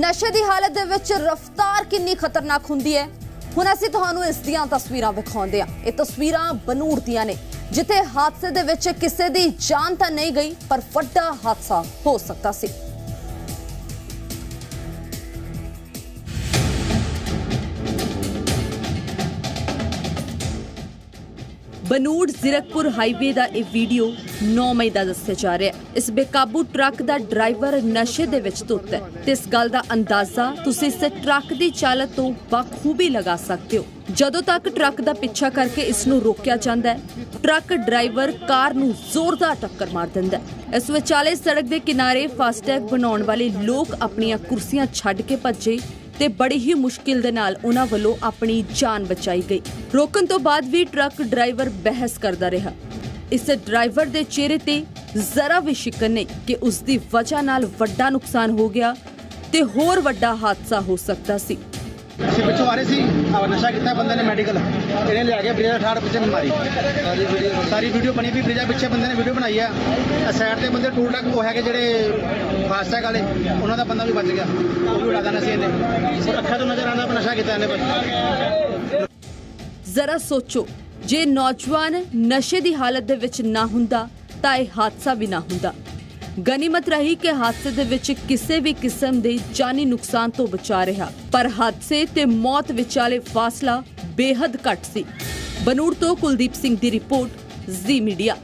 ਨਸ਼ੇ ਦੀ ਹਾਲਤ ਦੇ ਵਿੱਚ ਰਫ਼ਤਾਰ ਕਿੰਨੀ ਖਤਰਨਾਕ ਹੁੰਦੀ ਹੈ? ਹੁਣ ਅਸੀਂ ਤੁਹਾਨੂੰ ਇਸ ਦੀਆਂ ਤਸਵੀਰਾਂ ਵਿਖਾਉਂਦੇ ਹਾਂ। ਇਹ ਤਸਵੀਰਾਂ ਬਨੂੜ ਦੀਆਂ ਨੇ, ਜਿੱਥੇ ਹਾਦਸੇ ਦੇ ਵਿੱਚ ਕਿਸੇ ਦੀ ਜਾਨ ਤਾਂ ਨਹੀਂ ਗਈ, ਪਰ ਵੱਡਾ ਹਾਦਸਾ ਹੋ ਸਕਦਾ ਸੀ। ਬਨੂੜ ਜ਼ਿਰਕਪੁਰ ਹਾਈਵੇ ਦਾ ਇਹ ਵੀਡੀਓ 9 ਮਈ ਦਾ ਦੱਸਿਆ ਜਾ ਰਿਹਾ ਹੈ। ਇਸ ਬੇਕਾਬੂ ਟਰੱਕ ਦਾ ਡਰਾਈਵਰ ਨਸ਼ੇ ਦੇ ਵਿੱਚ ਧੁੱਤ ਹੈ। ਤੇ ਇਸ ਗੱਲ ਦਾ ਅੰਦਾਜ਼ਾ ਤੁਸੀਂ ਇਸ ਟਰੱਕ ਦੀ ਚਾਲਕ ਤੋਂ ਬਖੂਬੀ ਲਗਾ ਸਕਦੇ ਹੋ। ਜਦੋਂ ਤੱਕ ਟਰੱਕ ਦਾ ਪਿੱਛਾ ਕਰਕੇ ਇਸ ਨੂੰ ਰੋਕਿਆ ਜਾਂਦਾ ਹੈ, ਟਰੱਕ ਡਰਾਈਵਰ ਕਾਰ ਨੂੰ ਜ਼ੋਰਦਾਰ ਟੱਕਰ ਮਾਰ ਦਿੰਦਾ ਹੈ। ਇਸ ਵਿਚਾਲੇ ਸੜਕ ਦੇ ਕਿਨਾਰੇ ਫਾਸਟੈਗ ਬਣਾਉਣ ਵਾਲੇ ਲੋਕ ਆਪਣੀਆਂ ਕੁਰਸੀਆਂ ਛੱਡ ਕੇ ਭੱਜੇ ਤੇ ਬੜੀ ਹੀ ਮੁਸ਼ਕਿਲ ਦੇ ਨਾਲ ਉਹਨਾਂ ਵੱਲੋਂ ਆਪਣੀ ਜਾਨ ਬਚਾਈ ਗਈ। ਰੋਕਣ ਤੋਂ ਬਾਅਦ ਵੀ ਟਰੱਕ ਡਰਾਈਵਰ ਬਹਿਸ ਕਰਦਾ ਰਿਹਾ। ਇਸ ਡਰਾਈਵਰ ਦੇ ਚਿਹਰੇ ਤੇ ਜ਼ਰਾ ਵੀ ਸ਼ਿਕਨ ਨਹੀਂ ਕਿ ਉਸ ਦੀ ਵਜ੍ਹਾ ਨਾਲ ਵੱਡਾ ਨੁਕਸਾਨ ਹੋ ਗਿਆ ਤੇ ਹੋਰ ਵੱਡਾ ਹਾਦਸਾ ਹੋ ਸਕਦਾ ਸੀ। ਅਸੀਂ ਪਿੱਛੋਂ ਆ ਰਹੇ ਸੀ। ਆ ਨਸ਼ਾ ਕੀਤਾ ਬੰਦੇ ਨੇ ਮੈਡੀਕਲ ਇਹਨੇ ਲਿਆ ਕੇ ਬ੍ਰਿਜਾ ਠਾੜ ਪਿੱਛੇ ਮਾਰੀ। ਸਾਰੀ ਵੀਡੀਓ ਸਾਰੀ ਵੀਡੀਓ ਬਣੀ ਵੀ ਬ੍ਰਿਜਾ ਪਿੱਛੇ ਬੰਦੇ ਨੇ ਵੀਡੀਓ ਬਣਾਈ ਆ। ਸਾਈਡ ਤੇ ਬੰਦੇ ਟੂਲ ਟੱਕ ਉਹ ਹੈਗੇ ਜਿਹੜੇ ਫਾਸਟੈਗ ਵਾਲੇ, ਉਹਨਾਂ ਦਾ ਬੰਦਾ ਵੀ ਬਚ ਗਿਆ। ਉਹ ਵੀ ਉਡਾ ਦੇਣਾ ਸੀ ਉਹ ਅੱਖਾਂ ਤੋਂ ਨਜ਼ਰ ਆਉਂਦਾ ਨਸ਼ਾ ਕੀਤਾ ਇਹਨੇ ਬਸ। ਜ਼ਰਾ ਸੋਚੋ, ਜੇ ਨੌਜਵਾਨ ਨਸ਼ੇ ਦੀ ਹਾਲਤ ਦੇ ਵਿੱਚ ਨਾ ਹੁੰਦਾ, ਤਾਂ ਇਹ ਹਾਦਸਾ ਵੀ ਨਾ ਹੁੰਦਾ। ਗਨੀਮਤ ਰਹੀ ਕਿ ਹਾਦਸੇ ਦੇ ਵਿੱਚ ਕਿਸੇ ਵੀ ਕਿਸਮ ਦੇ ਜਾਨੀ ਨੁਕਸਾਨ ਤੋਂ ਬਚਾ ਰਿਹਾ। ਪਰ ਹਾਦਸੇ ਤੇ ਮੌਤ ਵਿਚਾਲੇ ਫਾਸਲਾ ਬੇਹੱਦ ਘੱਟ ਸੀ। ਬਨੂੜ ਤੋਂ ਕੁਲਦੀਪ ਸਿੰਘ ਦੀ ਰਿਪੋਰਟ, ਜ਼ੀ ਮੀਡੀਆ।